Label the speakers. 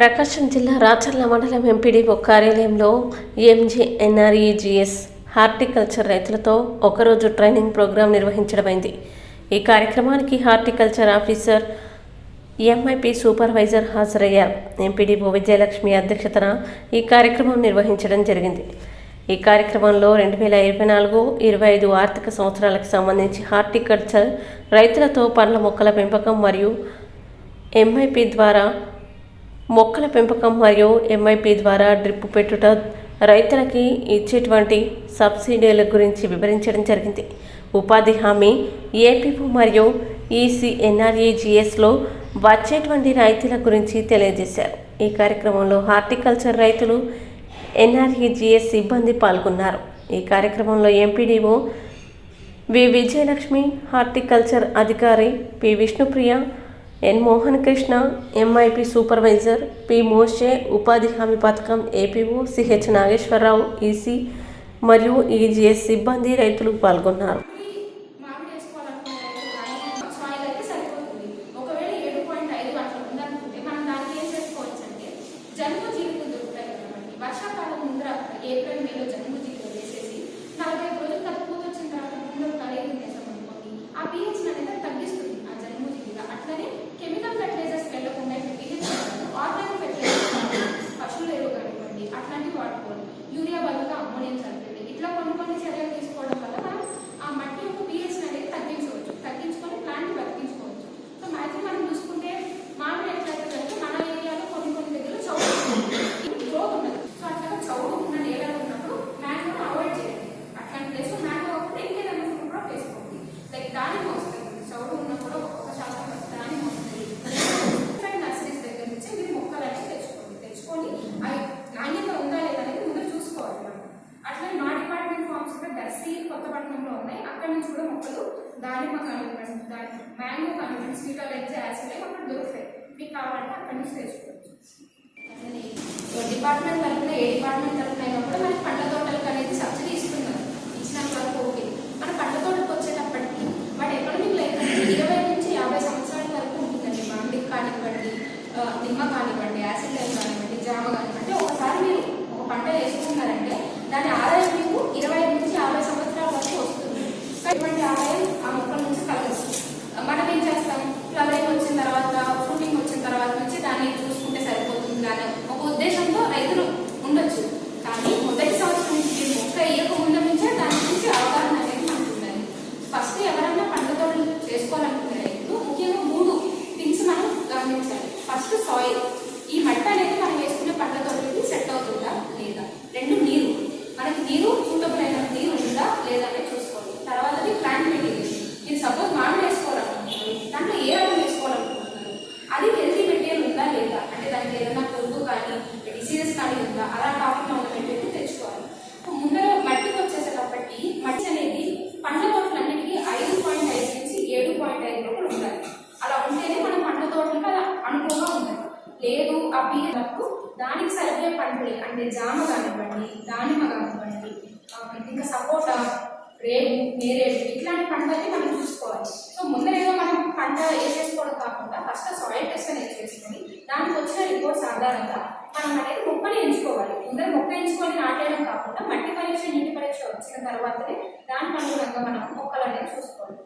Speaker 1: ప్రకాశం జిల్లా రాచర్ల మండలం ఎంపీడీఓ కార్యాలయంలో ఎంజీఎన్ఆర్ఈజీఎస్ హార్టికల్చర్ రైతులతో ఒకరోజు ట్రైనింగ్ ప్రోగ్రాం నిర్వహించడమైంది. ఈ కార్యక్రమానికి హార్టికల్చర్ ఆఫీసర్ ఎంఐపి సూపర్వైజర్ హాజరయ్యారు. ఎంపీడీఓ విజయలక్ష్మి అధ్యక్షతన ఈ కార్యక్రమం నిర్వహించడం జరిగింది. ఈ కార్యక్రమంలో రెండు వేల ఇరవై నాలుగు ఇరవై ఐదు ఆర్థిక సంవత్సరాలకు సంబంధించి హార్టికల్చర్ రైతులతో పండ్ల మొక్కల పెంపకం మరియు ఎంఐపి ద్వారా మొక్కల పెంపకం మరియు ఎంఐపి ద్వారా డ్రిప్ పెట్టుట రైతులకి ఇచ్చేటువంటి సబ్సిడీల గురించి వివరించడం జరిగింది. ఉపాధి హామీ ఏపీఓ మరియు ఈసీఎన్ఆర్ఏజిఎస్లో వచ్చేటువంటి రైతుల గురించి తెలియజేశారు. ఈ కార్యక్రమంలో హార్టికల్చర్ రైతులు ఎన్ఆర్ఈజిఎస్ సిబ్బంది పాల్గొన్నారు. ఈ కార్యక్రమంలో ఎంపీడీఓ వి విజయలక్ష్మి హార్టికల్చర్ అధికారి P Vishnupriya N Mohan Krishna MIP supervisor P Moshe ఉపాధి హామీ పథకం ఏపీఓ సిహెచ్ నాగేశ్వరరావు ఈసీ మరియు ఈజీఎస్ సిబ్బంది రైతులు పాల్గొన్నారు.
Speaker 2: ఏప్రిల్ మే అక్కడ నుంచి కూడా మొక్కలు దానిమ్మ కానివ్వండి దాని మ్యాంగో కానివ్వండి స్వీట్ ఆరెంజ్ యాసిడ్ అక్కడ దొరుకుతాయి. మీకు కావాలంటే అక్కడ నుంచి తెచ్చుకోవచ్చు. డిపార్ట్మెంట్ తరఫున ఏ డిపార్ట్మెంట్ తరఫున అయినా కూడా మనకి పండ్ల తోటలకు అనేది సబ్సిడీ ఇస్తున్నారు ఇచ్చినంత వరకు ఓకే మన పండ్ల తోటకు వచ్చేటప్పటికి వాటి ఎకనామిక్ లైఫ్ అనేది ఇరవై నుంచి యాభై సంవత్సరాల వరకు ఉంటుందండి మామిడి కానివ్వండి ఆ, నిమ్మ కానివ్వండి యాసిడ్ లైఫ్ కానివ్వండి జామ కానివ్వండి ఒకసారి మీరు ఒక పంట వేసుకున్నారంటే దాని ఆదాయం మీకు ఇరవై నుంచి యాభై సంవత్సరాల వరకు వస్తుంది కానీ ఆ మొక్కల నుంచి కలగదు మనం ఏం చేస్తాం? ఫ్లవరింగ్ వచ్చిన తర్వాత ఫ్రూటింగ్ వచ్చిన తర్వాత నుంచి దాన్ని చూసుకుంటే సరిపోతుంది కానీ ఒక ఉద్దేశంతో రైతులు ఉండొచ్చు. కానీ మొదటి సంవత్సరం నుంచి మీరు మొక్క వేయక ముందు నుంచే దాని గురించి అవగాహన అనేది మనకు ఉండాలి ఫస్ట్ ఎవరైనా పంట తోటలు చేసుకోవాలనుకునే రైతులు ముఖ్యంగా మూడు థింగ్స్ మనం గమనించాలి. ఫస్ట్ సాయిల్ ఈ మట్టి అనేది మనం దానికి సరిపోయే పంటలు. అంటే జామ కానివ్వండి దానిమ్మ కానివ్వండి ఇంకా సపోటా రేగు నేరేడు ఇట్లాంటి పంటలన్నీ మనం చూసుకోవాలి. సో ముందరేదో మనం పంట వేసేసుకోవడం కాకుండా ఫస్ట్ సాయిల్ టెస్ట్ అనేది చేసుకొని దానికి వచ్చిన రిపోర్ట్స్ ఆధారంగా మనం అనేది మొక్కని ఎంచుకోవాలి. ముందర మొక్క ఎంచుకొని నాటేయడం కాకుండా మట్టి పరీక్ష నీటి పరీక్ష వచ్చిన తర్వాతనే దానికి అనుగుణంగా మనం మొక్కలు అనేది చూసుకోవాలి.